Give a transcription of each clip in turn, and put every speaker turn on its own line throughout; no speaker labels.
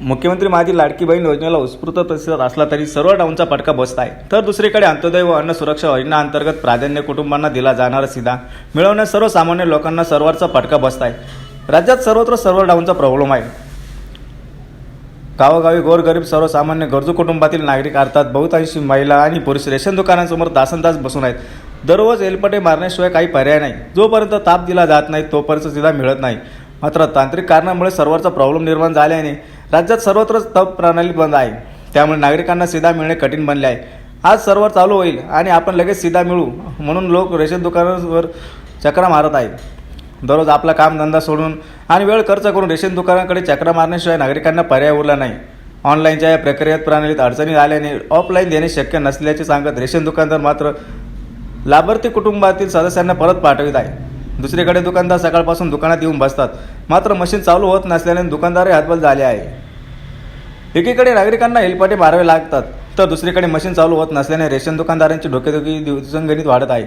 मुख्यमंत्री माझी लाडकी बहीण योजनेला उत्स्फूर्त प्रतिसाद असला तरी सर्व डाऊनचा फटका बसत आहे तर दुसरीकडे अंत्योदय व अन्न सुरक्षा योजनेअंतर्गत प्राधान्य कुटुंबांना दिला जाणारा सीधा. मिळवण्यास सर्वसामान्य लोकांना सर्वांचा फटका बसत आहे राज्यात सर्वत्र सर्व डाऊनचा प्रॉब्लेम आहे. गावोगावी गोरगरीब सर्वसामान्य गरजू कुटुंबातील नागरिक अर्थात बहुतांशी महिला आणि पुरुष रेशन दुकानांसमोर तासनतास बसून आहेत. दररोज एलपटे मारण्याशिवाय काही पर्याय नाही. जोपर्यंत ताप दिला जात नाही तोपर्यंत सीधा मिळत नाही. मात्र तांत्रिक कारणामुळे सर्वरचा प्रॉब्लेम निर्माण झाल्याने राज्यात सर्वत्र तप प्रणाली बंद आहे. त्यामुळे नागरिकांना सीधा मिळणे कठीण बनले आहे. आज सर्व्हर चालू होईल आणि आपण लगेच सीधा मिळू म्हणून लोक रेशन दुकानावर चक्रा मारत आहे दररोज आपला कामधंदा सोडून आणि वेळ खर्च करून रेशन दुकानाकडे चक्रा मारण्याशिवाय नागरिकांना पर्याय उरला नाही. ऑनलाईनच्या या प्रक्रियेत प्रणालीत अडचणी आल्याने ऑफलाईन देणे शक्य नसल्याचे सांगत रेशन दुकानदार मात्र लाभार्थी कुटुंबातील सदस्यांना परत पाठवित आहे. दुसरीकडे दुकानदार सकाळपासून दुकानात येऊन बसतात. मात्र मशीन चालू होत नसल्याने दुकानदारही हातबल झाले आहे. एकीकडे नागरिकांना हेलपाटे मारावे लागतात तर दुसरीकडे मशीन चालू होत नसल्याने रेशन दुकानदारांची डोकेदुखी दिवसंगणित वाढत आहे.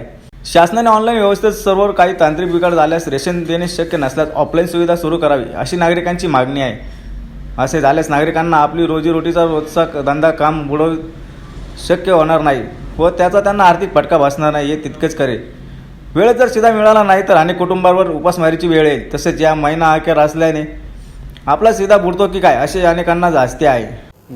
शासनाने ऑनलाईन व्यवस्थेत सर्व काही तांत्रिक बिघाड झाल्यास रेशन देणे शक्य नसल्यास ऑफलाईन सुविधा सुरू करावी अशी नागरिकांची मागणी आहे. असे झाल्यास नागरिकांना आपली रोजीरोटीचा रोजचा धंदा काम बुडव शक्य होणार नाही व त्याचा त्यांना आर्थिक फटका बसणार नाही हे तितकेच करे वेळेत जर शिधा मिळाला नाही तर अनेक कुटुंबावर उपासमारीची वेळ येईल तसेच या महिना अखेर असल्याने आपला सीधा बुडतो की काय? असे अनेकांना जास्ती आहे.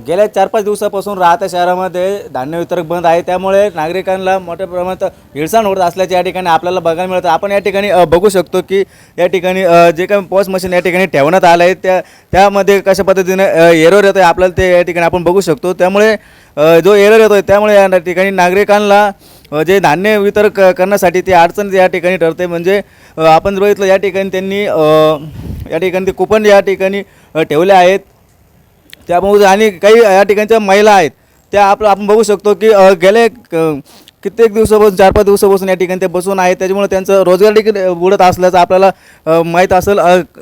गेल्या चार पाच दिवसापासून राहत्या शहरामध्ये धान्य वितरक बंद आहे. त्यामुळे नागरिकांना मोठ्या प्रमाणात हिळसाण होत असल्याचे या ठिकाणी आपल्याला बघायला मिळतं. आपण या ठिकाणी बघू शकतो की या ठिकाणी जे काही पॉस मशीन या ठिकाणी ठेवण्यात आलं आहे त्या त्यामध्ये कशा पद्धतीने एरर येतो आहे आपल्याला ते या ठिकाणी आपण बघू शकतो. त्यामुळे जो एरर येतो आहे त्यामुळे या ठिकाणी नागरिकांना जे धान्य वितरक करण्यासाठी ती अडचण या ठिकाणी ठरते. म्हणजे आपण जर बघितलं या ठिकाणी त्यांनी या ठिकाणी ते कुपन या ठिकाणी ठेवले आहेत. त्यामुळे आणि काही या ठिकाणच्या महिला आहेत. त्या आपलं आपण बघू शकतो की गेले कित्येक दिवसापासून चार पाच दिवसापासून या ठिकाणी ते बसून आहेत. त्याच्यामुळे त्यांचं रोजगार देखील बुडत असल्याचं आपल्याला माहीत असेल.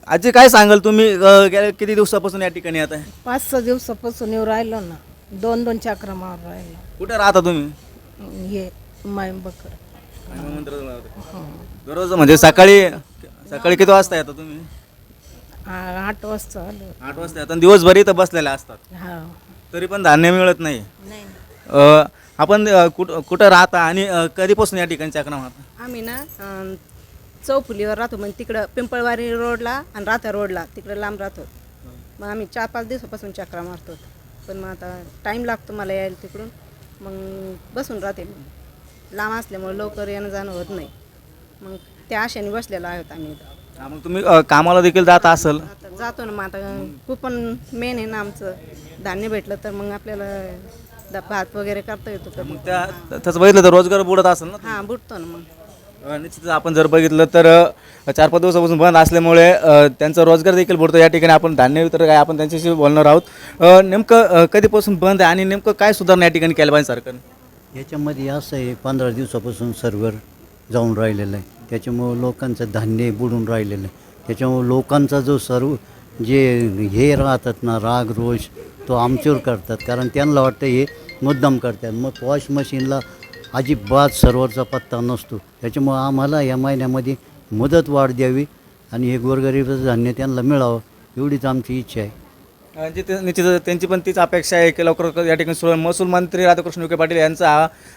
आजी काय सांगाल तुम्ही गेल्या किती दिवसापासून या ठिकाणी आता?
पाच सहा दिवसापासून येऊ राहिलो ना. दोन दोन चक्र मार राहिलो.
कुठे राहता तुम्ही?
हे माय बकर
दररोज म्हणजे सकाळी सकाळी किती वाजता येता तुम्ही?
आठ वाजता आलो.
आठ वाजता. आणि दिवसभर इथं बसलेले असतात.
हा.
तरी पण धान्य मिळत नाही.
नाही.
अ, आपण अ, कुठं कुठं राहता आणि अ, कधीपासून या ठिकाणी चक्र मारता
आम्ही ना अं, चौफुलीवर राहतो. म्हणजे तिकडं पिंपळवारी रोडला आणि राथा रोडला. तिकडं लांब राहतो. मग आम्ही चार पाच दिवसापासून चक्रा मारतो. पण मग आता टाईम लागतो मला यायला तिकडून. मग बसून राहते मी. लांब असल्यामुळे लवकर येणं जाणं होत नाही. मग त्या आशेने बसलेलो आहोत आम्ही इथं.
हा, मग तुम्ही अ, कामाला देखील जात असेल?
आता जातो ना मग आता कुपन मेन आहे ना आमचं. धान्य भेटलं तर मग आपल्याला द- भात वगैरे करता येतो कधी.
मग त्या तसं बघितलं तर रोजगार बुडत असेल ना
हां बुडतो ना मग.
अ, निश्चितच आपण जर बघितलं तर अ, चार पाच दिवसापासून बंद असल्यामुळे अ, त्यांचा रोजगार देखील बुडतो. या ठिकाणी आपण धान्य वितरक आहे आपण त्यांच्याशी बोलणार आहोत. अ, नेमकं अ, कधीपासून बंद आहे आणि नेमकं काय सुधारणा या ठिकाणी केलं पाहिजे सरकारने?
याच्यामध्ये असं आहे पंधरा दिवसापासून सर्व्हर जाऊन राहिलेलं आहे. त्याच्यामुळं लोकांचं धान्य बुडून राहिलेलं आहे. त्याच्यामुळं लोकांचा जो सर्व जे हे राहतात ना राग रोष तो आमच्यावर करतात. कारण त्यांना वाटतं हे मुद्दाम करतात. मग वॉश मशीनला अजिबात सर्वरचा पत्ता नसतो. त्याच्यामुळं आम्हाला या महिन्यामध्ये मुदत वाढ द्यावी आणि हे गोरगरीबाचं धान्य त्यांना मिळावं एवढीच आमची इच्छा आहे.
म्हणजे ते निश्चित त्यांची पण तीच अपेक्षा आहे की लवकर या ठिकाणी महसूल मंत्री राधाकृष्ण विखे पाटील यांचा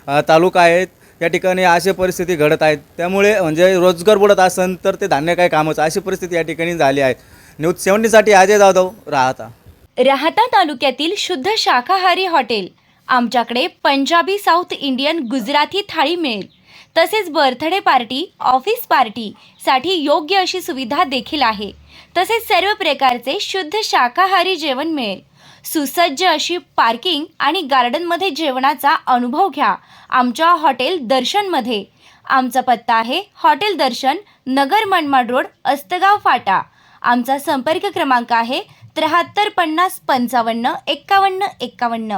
हा तालुका आहे. या ठिकाणी अशी परिस्थिती घडत आहेत. त्यामुळे म्हणजे रोजगार बुडत असेल तर ते धान्य काय कामच. अशी परिस्थिती या ठिकाणी झाली आहे. न्यूज सेव्हन्टीसाठी अजय जाधव राहता.
राहता तालुक्यातील शुद्ध शाकाहारी हॉटेल. आमच्याकडे पंजाबी साऊथ इंडियन गुजराती थाळी मिळेल. तसेच बर्थडे पार्टी ऑफिस पार्टीसाठी योग्य अशी सुविधा देखील आहे. तसेच सर्व प्रकारचे शुद्ध शाकाहारी जेवण मिळेल. सुसज्ज अशी पार्किंग आणि गार्डनमध्ये जेवणाचा अनुभव घ्या. आमच्या हॉटेल दर्शनमध्ये. आमचा पत्ता आहे हॉटेल दर्शन नगर मनमाड रोड अस्तगाव फाटा. आमचा संपर्क क्रमांक आहे त्र्याहत्तर पन्नास पंचावन्न एक्कावन्न एक्कावन्न.